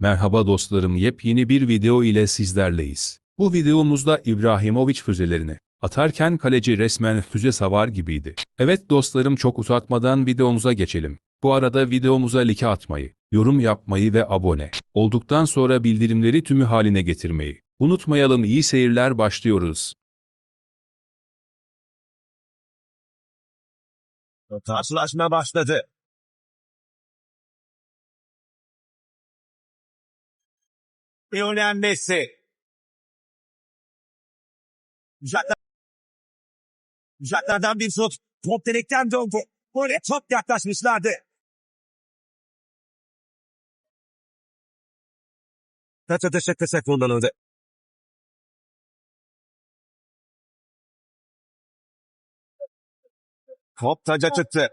Merhaba dostlarım yepyeni bir video ile sizlerleyiz. Bu videomuzda İbrahimovic füzelerini atarken kaleci resmen füze savar gibiydi. Evet dostlarım çok uzatmadan videomuza geçelim. Bu arada videomuza like atmayı, yorum yapmayı ve abone olduktan sonra bildirimleri tümü haline getirmeyi unutmayalım iyi seyirler başlıyoruz. Karşılaşma başladı. Lionel Messi. Uzaklar... Uzaklardan bir şut. Top direkten döndü. Böyle çok yaklaşmışlardı. Taç atışı kısa kullanıldı. Top taca çıktı.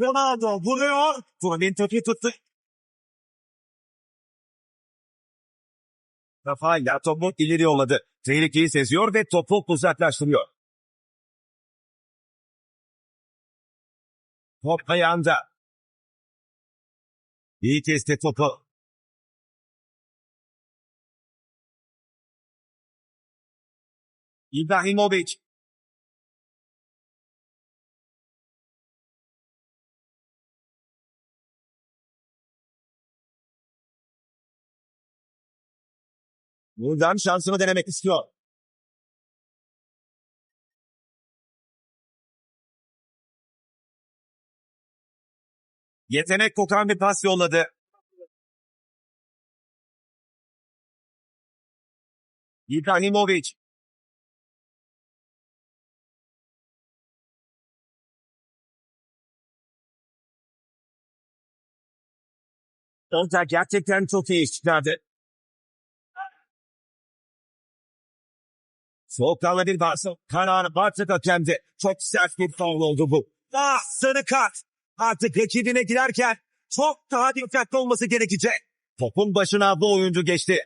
Ronaldo vuruyor. Turin topu tuttu. Rafael topu ileri yolladı. Tehlikeyi seziyor ve topu uzaklaştırıyor. Top ayağında. İyi kesti topu. İbrahimovic. Buradan şansını denemek istiyor. Yetenek kokan bir pas yolladı. İbrahimovic. Orada gerçekten çok iyi çıkardı. Soğukkanlı bir bası. Kararı Bartık hakemdi. Çok sert bir foul oldu bu. Ah sarı kart. Artık rakibine girerken çok daha dikkatli olması gerekecek. Topun başına bu oyuncu geçti.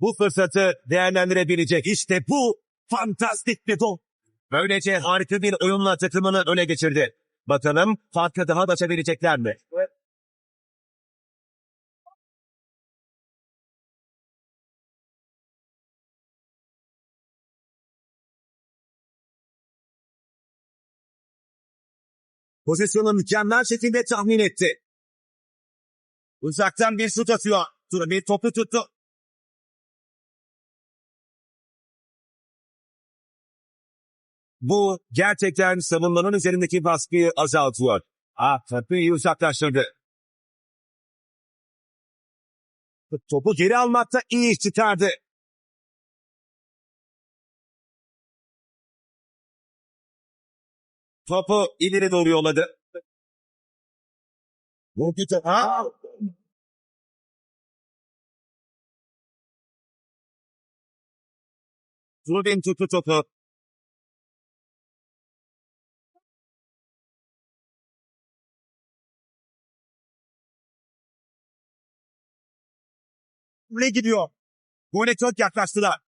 Bu fırsatı değerlendirebilecek. İşte bu fantastik bir gol. Böylece harika bir oyunla takımını öne geçirdi. Bakalım farkı daha da açabilecekler mi? Pozisyonu mükemmel şekilde tahmin etti. Uzaktan bir şut atıyor. Tura bir topu tuttu. Bu gerçekten savunmanın üzerindeki baskıyı azaltıyor. Ah topu uzaklaştırdı. Topu geri almakta iyi çıkardı. Topu ileri doğru yolladı. Top. Ha? Rubin tuttu topu. Ne gidiyor? Gole çok yaklaştılar.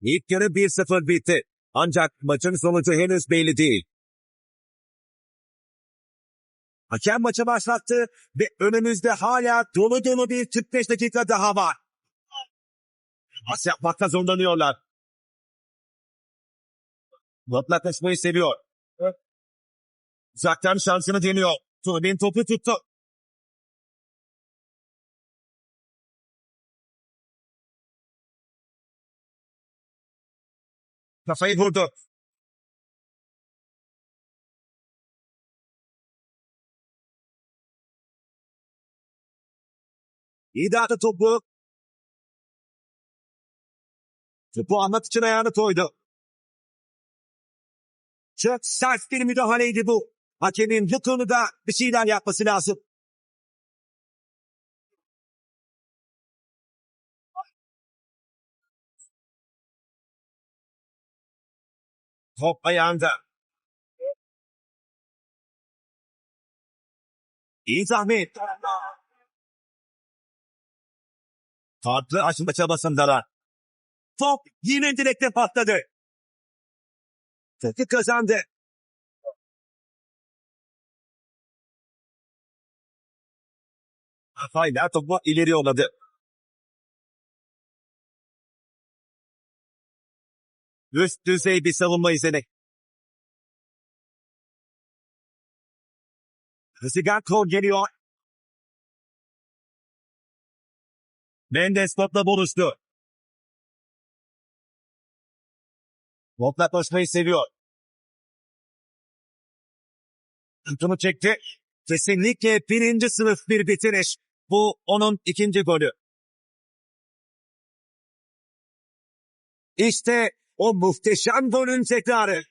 İlk yarı 1-0 bitti. Ancak maçın sonucu henüz belli değil. Hakem maçı başlattı ve önümüzde hala dolu dolu bir 45 dakika daha var. Pas yapmakta zorlanıyorlar. Vatlatlaşmayı seviyor. Uzaktan şansını deniyor. Turbin topu tuttu. Kafayı vurdu. İyi dağıttı topu. Topu Ahmet için ayağını koydu. Çok sert bir müdahaleydi bu. Hakemin bu konuda bir şeyler yapması lazım. Top ayağında. İyi tahmin. Farklı aşma çabasındalar. Top yine direkte patladı. Takı kazandı. Hala topu ileri yolladı. Üst düzey bir savunma izlenek. Hızıgan kol geliyor. Mendes topla buluştu. Topla koşmayı seviyor. Tutumu çekti. Kesinlikle birinci sınıf bir bitiriş. Bu onun ikinci golü. İşte o muhteşem golün tekrarı.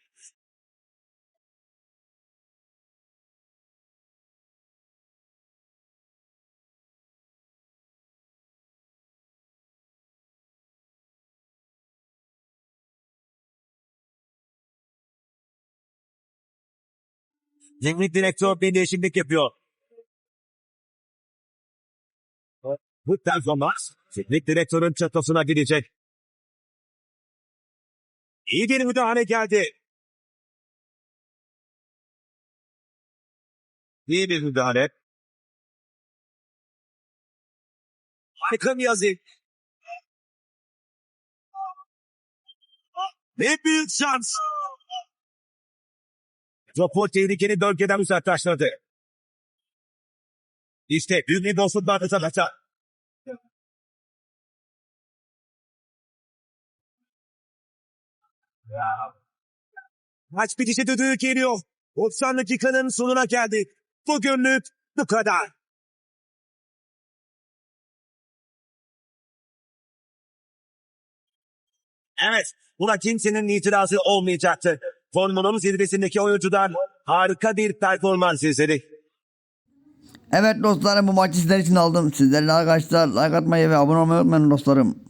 Teknik direktör bir değişiklik yapıyor. Bu performans teknik direktörün çatısına gidecek. İyi bir müdahale geldi. İyi bir müdahale. Harika bir yazı. Ne büyük şans. Topu tehlikeli bölgeden uzaklaştırdı. İşte büyük bir dostluk sanata. Maç bitişi düdüğü geliyor. 90 dakikanın sonuna geldik. Bugünlük bu kadar. Evet, buna kimsenin itirazı olmayacaktı. Formunun zirvesindeki oyuncudan harika bir performans izledik. Evet dostlarım bu maçı sizler için aldım. Sizlerle arkadaşlar like atmayı ve abone olmayı unutmayın dostlarım.